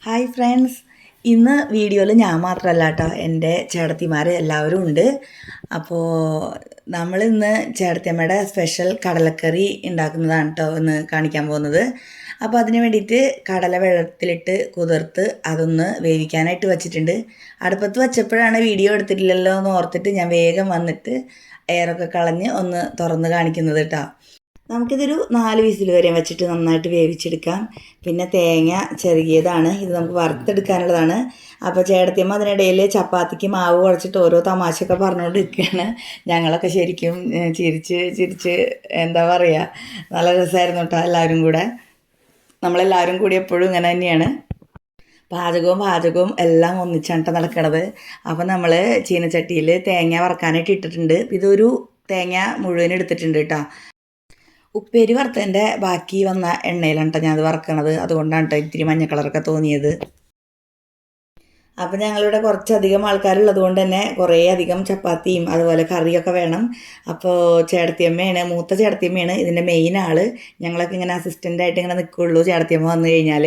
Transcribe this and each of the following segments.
Hi friends ഇന്ന് വീഡിയോയിൽ ഞാൻ മാത്രമല്ല കേട്ടോ എന്റെ ചേട്ടത്തിമാർ എല്ലാവരും ഉണ്ട്. അപ്പോൾ നമ്മളിന്ന് ചേട്ടത്തിയമ്മയുടെ സ്പെഷ്യൽ കടലക്കറി ഉണ്ടാക്കുന്നതാണ് കേട്ടോ ഒന്ന് കാണിക്കാൻ പോകുന്നത്. അപ്പോൾ അതിന് വേണ്ടിയിട്ട് കടല വെള്ളത്തിലിട്ട് കുതിർത്ത് അതൊന്ന് വേവിക്കാനായിട്ട് വച്ചിട്ടുണ്ട്. അടുപ്പത്ത് വച്ചപ്പോഴാണ് വീഡിയോ എടുത്തിട്ടില്ലല്ലോ എന്ന് ഓർത്തിട്ട് ഞാൻ വേഗം വന്നിട്ട് എയറൊക്കെ കളഞ്ഞ് ഒന്ന് തുറന്ന് കാണിക്കുന്നത് കേട്ടോ നമുക്കിതൊരു നാല് വിസിൽ വരെ വെച്ചിട്ട് നന്നായിട്ട് വേവിച്ചെടുക്കാം. പിന്നെ തേങ്ങ ചെറുകിയതാണ്. ഇത് നമുക്ക് വറുത്തെടുക്കാനുള്ളതാണ്. അപ്പോൾ ചേട്ടത്തിയമ്മ അതിനിടയിൽ ചപ്പാത്തിക്ക് മാവ് കുഴച്ചിട്ട് ഓരോ തമാശയൊക്കെ പറഞ്ഞുകൊണ്ടിരിക്കുകയാണ്. ഞങ്ങളൊക്കെ ശരിക്കും ചിരിച്ച് ചിരിച്ച് എന്താ പറയുക നല്ല രസമായിരുന്നു കേട്ടോ എല്ലാവരും കൂടെ. നമ്മളെല്ലാവരും കൂടി എപ്പോഴും ഇങ്ങനെ തന്നെയാണ്. പാചകവും പാചകവും എല്ലാം ഒന്നിച്ചാണ് കേട്ടോ നടക്കണത്. അപ്പോൾ നമ്മൾ ചീനച്ചട്ടിയിൽ തേങ്ങ വറക്കാനായിട്ട് ഇട്ടിട്ടുണ്ട്. ഇതൊരു തേങ്ങ മുഴുവൻ എടുത്തിട്ടുണ്ട് കേട്ടോ. ഉപ്പേരി വറുത്തതിന്റെ ബാക്കി വന്ന എണ്ണയിലാണ് കേട്ടോ ഞാനത് വറക്കണത്. അതുകൊണ്ടാണ് കേട്ടോ ഇത്തിരി മഞ്ഞ കളറൊക്കെ തോന്നിയത്. അപ്പം ഞങ്ങളിവിടെ കുറച്ചധികം ആൾക്കാരുള്ളത് കൊണ്ട് തന്നെ കുറേ അധികം ചപ്പാത്തിയും അതുപോലെ കറിയൊക്കെ വേണം. അപ്പോൾ ചേടത്തിയമ്മയാണ് മൂത്ത ചേടത്തിയമ്മയാണ് ഇതിന്റെ മെയിൻ ആൾ ഞങ്ങളൊക്കെ ഇങ്ങനെ അസിസ്റ്റന്റായിട്ട് ഇങ്ങനെ നിൽക്കുള്ളൂ ചേടത്തിയമ്മ വന്നു കഴിഞ്ഞാൽ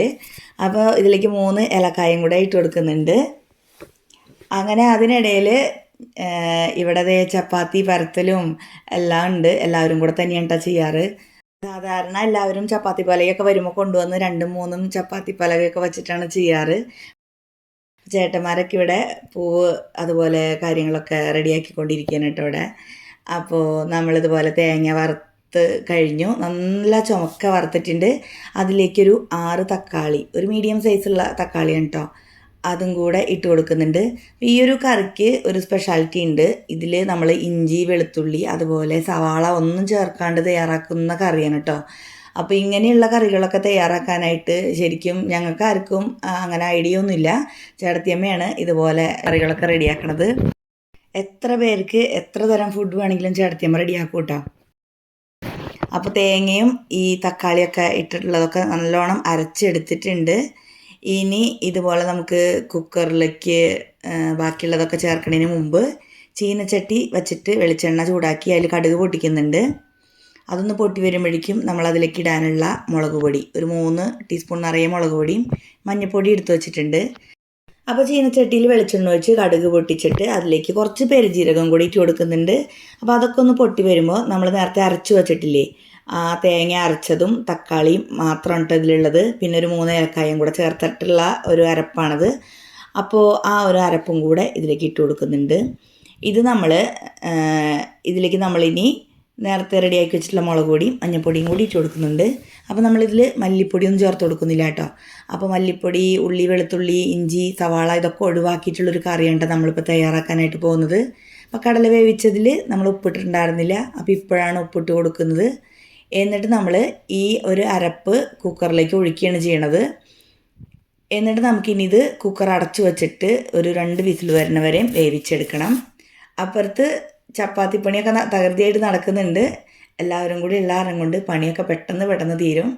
അപ്പോൾ ഇതിലേക്ക് മൂന്ന് ഇലക്കായും കൂടെ ഇട്ട് കൊടുക്കുന്നുണ്ട്. അങ്ങനെ അതിനിടയിൽ ഇവിടെ ചപ്പാത്തി പരത്തലും എല്ലാം ഉണ്ട്. എല്ലാവരും കൂടെ തന്നെയാണ് കേട്ടോ ചെയ്യാറ്. സാധാരണ എല്ലാവരും ചപ്പാത്തി പലകയൊക്കെ വരുമ്പോൾ കൊണ്ടുവന്ന് രണ്ടും മൂന്നും ചപ്പാത്തി പലകയൊക്കെ വെച്ചിട്ടാണ് ചെയ്യാറ്. ചേട്ടന്മാരൊക്കെ ഇവിടെ പൂവ് അതുപോലെ കാര്യങ്ങളൊക്കെ റെഡിയാക്കിക്കൊണ്ടിരിക്കുകയാണ് കേട്ടോ ഇവിടെ. അപ്പോൾ നമ്മളിതുപോലെ തേങ്ങ വറുത്ത് കഴിഞ്ഞു. നല്ല ചുമക്ക വറുത്തിട്ടുണ്ട്. അതിലേക്കൊരു ആറ് തക്കാളി ഒരു മീഡിയം സൈസുള്ള തക്കാളിയാണ് കേട്ടോ അതും കൂടെ ഇട്ട് കൊടുക്കുന്നുണ്ട്. ഈ ഒരു കറിക്ക് ഒരു സ്പെഷ്യാലിറ്റി ഉണ്ട്. ഇതിൽ നമ്മൾ ഇഞ്ചി വെളുത്തുള്ളി അതുപോലെ സവാള ഒന്നും ചേർക്കാണ്ട് തയ്യാറാക്കുന്ന കറിയാണ് കേട്ടോ അപ്പോൾ ഇങ്ങനെയുള്ള കറികളൊക്കെ തയ്യാറാക്കാനായിട്ട് ശരിക്കും ഞങ്ങൾക്ക് ആർക്കും അങ്ങനെ ഐഡിയ ഒന്നുമില്ല ചേട്ടത്തിയമ്മയാണ് ഇതുപോലെ കറികളൊക്കെ റെഡിയാക്കണത്. എത്ര പേർക്ക് എത്ര തരം ഫുഡ് വേണമെങ്കിലും ചേട്ടത്തിയമ്മ റെഡിയാക്കും കേട്ടോ അപ്പോൾ തേങ്ങയും ഈ തക്കാളിയൊക്കെ ഇട്ടിട്ടുള്ളതൊക്കെ നല്ലോണം അരച്ചെടുത്തിട്ടുണ്ട്. ഇനി ഇതുപോലെ നമുക്ക് കുക്കറിലേക്ക് ബാക്കിയുള്ളതൊക്കെ ചേർക്കുന്നതിന് മുമ്പ് ചീനച്ചട്ടി വച്ചിട്ട് വെളിച്ചെണ്ണ ചൂടാക്കി അതിൽ കടുക് പൊട്ടിക്കുന്നുണ്ട്. അതൊന്ന് പൊട്ടി വരുമ്പോഴേക്കും നമ്മൾ അതിലേക്ക് ഇടാനുള്ള മുളക് പൊടി ഒരു മൂന്ന് ടീസ്പൂൺ നിറയെ മുളക് പൊടിയും മഞ്ഞൾപ്പൊടി എടുത്തു വെച്ചിട്ടുണ്ട്. അപ്പോൾ ചീനച്ചട്ടിയിൽ വെളിച്ചെണ്ണ ഒഴിച്ച് കടുക് പൊട്ടിച്ചിട്ട് അതിലേക്ക് കുറച്ച് പെരുജീരകം കൂടി ഇട്ട് കൊടുക്കുന്നുണ്ട്. അപ്പോൾ അതൊക്കെ ഒന്ന് പൊട്ടി വരുമ്പോൾ നമ്മൾ നേരത്തെ അരച്ചു വെച്ചിട്ടില്ലേ തേങ്ങ അരച്ചതും തക്കാളിയും മാത്രമാണ് കേട്ടോ ഇതിലുള്ളത്. പിന്നെ ഒരു മൂന്ന് ഏലക്കായും കൂടെ ചേർത്തിട്ടുള്ള ഒരു അരപ്പാണത്. അപ്പോൾ ആ ഒരു അരപ്പും കൂടെ ഇതിലേക്ക് ഇട്ട് കൊടുക്കുന്നുണ്ട്. ഇത് നമ്മൾ ഇതിലേക്ക് നമ്മളിനി നേരത്തെ റെഡിയാക്കി വെച്ചിട്ടുള്ള മുളക് പൊടിയും മഞ്ഞൾപ്പൊടിയും കൂടി ഇട്ട് കൊടുക്കുന്നുണ്ട്. അപ്പോൾ നമ്മളിതിൽ മല്ലിപ്പൊടിയൊന്നും ചേർത്ത് കൊടുക്കുന്നില്ല കേട്ടോ. അപ്പോൾ മല്ലിപ്പൊടി ഉള്ളി വെളുത്തുള്ളി ഇഞ്ചി സവാള ഇതൊക്കെ ഒഴിവാക്കിയിട്ടുള്ളൊരു കറിയാണ് നമ്മളിപ്പോൾ തയ്യാറാക്കാനായിട്ട് പോകുന്നത്. അപ്പോൾ കടല വേവിച്ചതിൽ നമ്മൾ ഉപ്പിട്ടിട്ടുണ്ടായിരുന്നില്ല. അപ്പോൾ ഇപ്പോഴാണ് ഉപ്പിട്ട് കൊടുക്കുന്നത്. എന്നിട്ട് നമ്മൾ ഈ ഒരു അരപ്പ് കുക്കറിലേക്ക് ഒഴിക്കുകയാണ് ചെയ്യണത്. എന്നിട്ട് നമുക്കിനിത് കുക്കർ അടച്ചു വച്ചിട്ട് ഒരു രണ്ട് വിസിൽ വരുന്ന വരെയും വേവിച്ചെടുക്കണം. അപ്പുറത്ത് ചപ്പാത്തി പണിയൊക്കെ തകൃതിയായിട്ട് നടക്കുന്നുണ്ട്. എല്ലാവരും കൂടി എല്ലാവരും കൊണ്ട് പണിയൊക്കെ പെട്ടെന്ന് പെട്ടെന്ന് തീരും.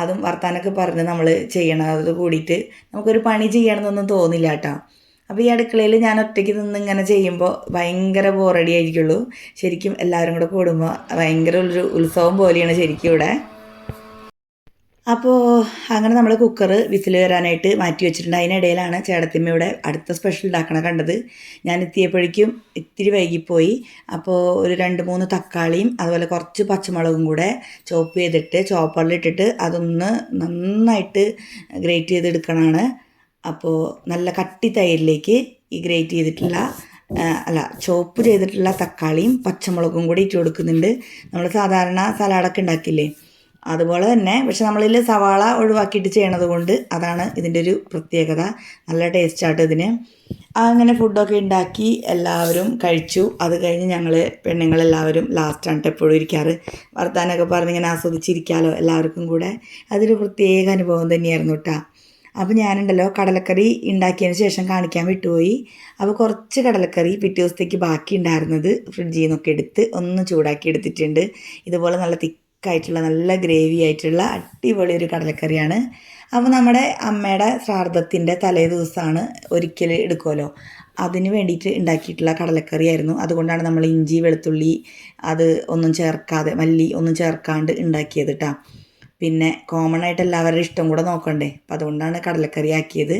അതും വർത്താനൊക്കെ പറഞ്ഞ് നമ്മൾ ചെയ്യണത് കൂടിയിട്ട് നമുക്കൊരു പണി ചെയ്യണമെന്നൊന്നും തോന്നില്ല കേട്ടോ. അപ്പോൾ ഈ അടുക്കളയിൽ ഞാൻ ഒറ്റയ്ക്ക് നിന്ന് ഇങ്ങനെ ചെയ്യുമ്പോൾ ഭയങ്കര ബോറടി ആയിരിക്കുള്ളൂ. ശരിക്കും എല്ലാവരും കൂടെ കൂടുമ്പോൾ ഭയങ്കര ഒരു ഉത്സവം പോലെയാണ് ശരിക്കും ഇവിടെ. അപ്പോൾ അങ്ങനെ നമ്മൾ കുക്കർ വിസിൽ വരാനായിട്ട് മാറ്റി വെച്ചിട്ടുണ്ട്. അതിനിടയിലാണ് ചേട്ടത്തിമ്മ ഇവിടെ അടുത്ത സ്പെഷ്യൽ ഉണ്ടാക്കണ കണ്ടത്. ഞാൻ എത്തിയപ്പോഴേക്കും ഇത്തിരി വൈകിപ്പോയി. അപ്പോൾ ഒരു രണ്ട് മൂന്ന് തക്കാളിയും അതുപോലെ കുറച്ച് പച്ചമുളകും കൂടെ ചോപ്പ് ചെയ്തിട്ട് ചോപ്പറിലിട്ടിട്ട് അതൊന്ന് നന്നായിട്ട് ഗ്രേറ്റ് ചെയ്തെടുക്കണമാണ് അപ്പോൾ നല്ല കട്ടി തൈരിലേക്ക് ഈ ഗ്രേറ്റ് ചെയ്തിട്ടുള്ള അല്ല ചോപ്പ് ചെയ്തിട്ടുള്ള തക്കാളിയും പച്ചമുളകും കൂടി ഇട്ട് കൊടുക്കുന്നുണ്ട്. നമ്മൾ സാധാരണ സലാഡൊക്കെ ഉണ്ടാക്കില്ലേ? അതുപോലെ തന്നെ പക്ഷെ നമ്മളിൽ സവാള ഒഴിവാക്കിയിട്ട് ചെയ്യണത് കൊണ്ട് അതാണ് ഇതിന്റെ ഒരു പ്രത്യേകത. നല്ല ടേസ്റ്റായിട്ട് ഇതിന്. അങ്ങനെ ഫുഡൊക്കെ ഉണ്ടാക്കി എല്ലാവരും കഴിച്ചു. അത് കഴിഞ്ഞ് ഞങ്ങൾ പെണ്ണുങ്ങളെല്ലാവരും ലാസ്റ്റാണ് ട്ടോ എപ്പോഴും ഇരിക്കാറ്. വർത്താനൊക്കെ പറഞ്ഞ് ഇങ്ങനെ ആസ്വദിച്ചിരിക്കാമല്ലോ എല്ലാവർക്കും കൂടെ. അതൊരു പ്രത്യേക അനുഭവം തന്നെയായിരുന്നു കേട്ടോ അപ്പോൾ ഞാനുണ്ടല്ലോ കടലക്കറി ഉണ്ടാക്കിയതിന് ശേഷം കാണിക്കാൻ വിട്ടുപോയി. അപ്പോൾ കുറച്ച് കടലക്കറി പിറ്റേ ദിവസത്തേക്ക് ബാക്കി ഉണ്ടായിരുന്നത് ഫ്രിഡ്ജിൽ നിന്നൊക്കെ എടുത്ത് ഒന്ന് ചൂടാക്കി എടുത്തിട്ടുണ്ട്. ഇതുപോലെ നല്ല തിക്കായിട്ടുള്ള നല്ല ഗ്രേവി ആയിട്ടുള്ള അടിപൊളി ഒരു കടലക്കറിയാണ്. അപ്പോൾ നമ്മുടെ അമ്മയുടെ ശ്രാദ്ധത്തിന്റെ തലേ ദിവസമാണ് ഒരിക്കൽ എടുക്കുമല്ലോ. അതിന് വേണ്ടിയിട്ട് ഉണ്ടാക്കിയിട്ടുള്ള കടലക്കറിയായിരുന്നു. അതുകൊണ്ടാണ് നമ്മൾ ഇഞ്ചി വെളുത്തുള്ളി അത് ഒന്നും ചേർക്കാതെ മല്ലി ഒന്നും ചേർക്കാണ്ട് ഉണ്ടാക്കിയത് കേട്ടോ പിന്നെ കോമൺ ആയിട്ട് എല്ലാവരുടെ ഇഷ്ടം കൂടെ നോക്കണ്ടേ. അപ്പം അതുകൊണ്ടാണ് കടലക്കറി ആക്കിയത്.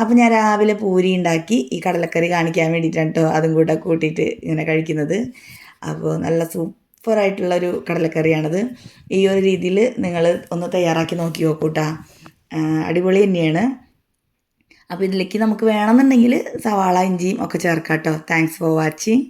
അപ്പോൾ ഞാൻ രാവിലെ പൂരി ഉണ്ടാക്കി ഈ കടലക്കറി കാണിക്കാൻ വേണ്ടിയിട്ടാണ് കേട്ടോ അതും കൂടെ കൂട്ടിയിട്ട് ഇങ്ങനെ കഴിക്കുന്നത്. അപ്പോൾ നല്ല സൂപ്പറായിട്ടുള്ളൊരു കടലക്കറിയാണത്. ഈ ഒരു രീതിയിൽ നിങ്ങൾ ഒന്ന് തയ്യാറാക്കി നോക്കി നോക്കൂട്ടാ. അടിപൊളി തന്നെയാണ്. അപ്പോൾ ഇതിലേക്ക് നമുക്ക് വേണമെന്നുണ്ടെങ്കിൽ സവാള ഇഞ്ചിയും ഒക്കെ ചേർക്കാം കേട്ടോ താങ്ക്സ് ഫോർ വാച്ചിങ്